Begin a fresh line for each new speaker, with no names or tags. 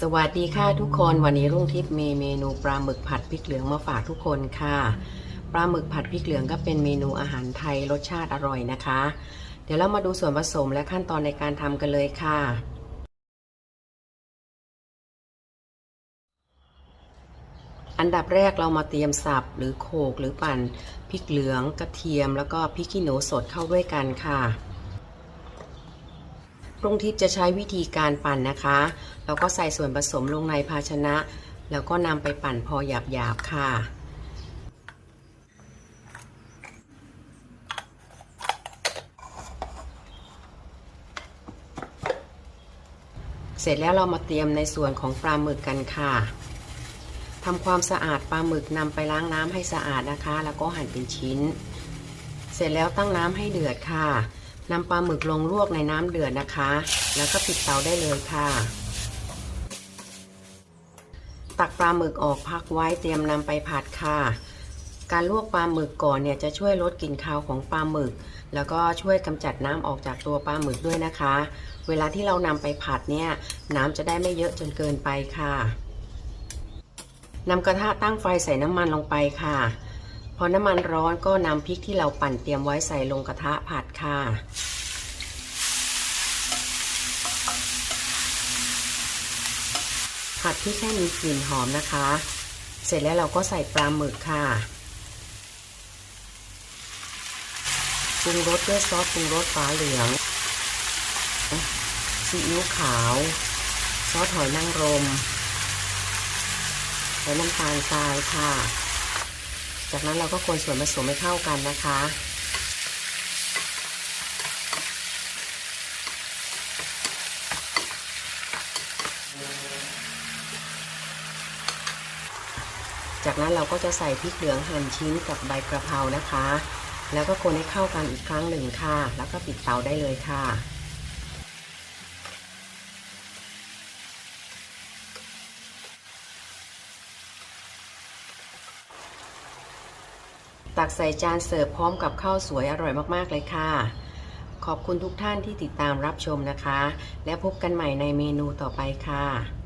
สวัสดีค่ะทุกคนวันนี้รุ่งทิพย์มีเมนูปลาหมึกผัดพริกเหลืองมาฝากทุกคนค่ะปลาหมึกผัดพริกเหลืองก็เป็นเมนูอาหารไทยรสชาติอร่อยนะคะ เดี๋ยวเรามาดูส่วนผสมและขั้นตอนในการทำกันเลยค่ะ อันดับแรกเรามาเตรียมสับหรือโขลกหรือปั่นพริกเหลืองกระเทียม แล้วก็พริกขี้หนูสดเข้าด้วยกันค่ะ รุ่งทิพย์จะใช้วิธีการปั่นนะคะแล้วก็ใส่ส่วนผสมลงในภาชนะ แล้วก็นำไปปั่นพอหยาบๆค่ะเสร็จแล้วเรามาเตรียมในส่วนของปลาหมึกกันค่ะ ทำความสะอาดปลาหมึกนำไปล้างน้ำให้สะอาดนะคะ แล้วก็หั่นเป็นชิ้น เสร็จแล้วตั้งน้ำให้เดือดค่ะ นำปลาหมึกลงลวกในน้ำเดือดนะคะ แล้วก็ปิดเตาได้เลยค่ะ ตักปลาหมึกออกพักไว้เตรียมนำไปผัดค่ะ การลวกปลาหมึกก่อนเนี่ยจะช่วยลดกลิ่นคาวของปลาหมึก แล้วก็ช่วยกำจัดน้ำออกจากตัวปลาหมึกด้วยนะคะ เวลาที่เรานำไปผัดเนี่ยน้ำจะได้ไม่เยอะจนเกินไปค่ะนำกระทะตั้งไฟใส่น้ำมันลงไปค่ะ พอน้ำมันร้อนก็นำพริกที่เราปั่นเตรียมไว้ใส่ลงกระทะผัดค่ะ ผัดพริกให้มีกลิ่นหอมนะคะ เสร็จแล้วเราก็ใส่ปลาหมึกค่ะปรุงรสด้วยซอสปรุงรสฟ้าเหลืองซีอิ๊วขาว ซอสหอยนางรมและน้ำตาลทรายค่ะ จากนั้นเราก็คนส่วนผสมให้เข้ากันนะคะ จากนั้นเราก็จะใส่พริกเหลืองหั่นชิ้นกับใบกระเพรานะคะ แล้วก็คนให้เข้ากันอีกครั้งหนึ่งค่ะ แล้วก็ปิดเตาได้เลยค่ะ ตักใส่จานเสิร์ฟพร้อมกับข้าวสวยอร่อยมากๆเลยค่ะ ขอบคุณทุกท่านที่ติดตามรับชมนะคะ และพบกันใหม่ในเมนูต่อไปค่ะ